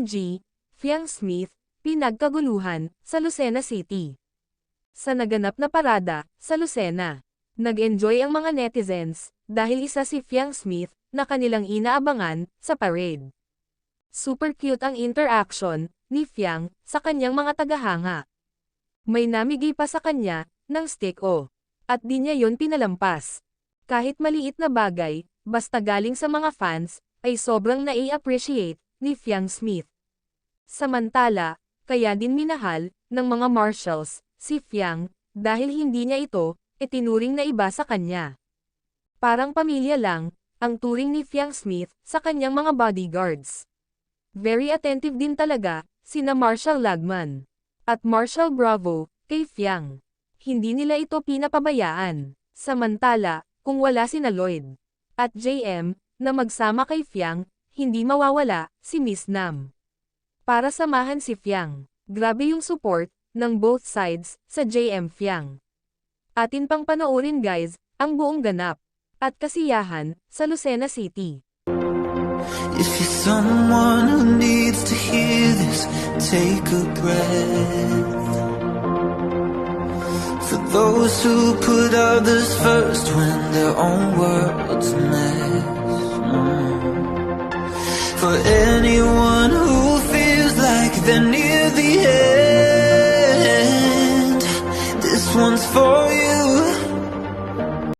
OMG, Fiang Smith, pinagkaguluhan, sa Lucena City. Sa naganap na parada, sa Lucena, nag-enjoy ang mga netizens, dahil isa si Fiang Smith, na kanilang inaabangan, sa parade. Super cute ang interaction, ni Fiang, sa kanyang mga tagahanga. May namigay pa sa kanya, ng stick o. At di niya yon pinalampas. Kahit maliit na bagay, basta galing sa mga fans, ay sobrang nai-appreciate, ni Fiang Smith. Samantala, kaya din minahal, ng mga marshals, si Fiang, dahil hindi niya ito, itinuring na iba sa kanya. Parang pamilya lang, ang turing ni Fiang Smith, sa kanyang mga bodyguards. Very attentive din talaga, sina Marshall Lagman. At Marshall Bravo, kay Fiang. Hindi nila ito pinapabayaan. Samantala, kung wala sina Lloyd. At JM, na magsama kay Fiang, hindi mawawala, si Miss Nam. Para samahan si Fiang. Grabe yung support, ng both sides, sa JM Fiang. Atin pang panoorin guys, ang buong ganap. At kasiyahan, sa Lucena City. If you're someone who needs to hear this, take a breath. For those who put others first when their own world's a mess. For anyone who feels like they're near the end, this one's for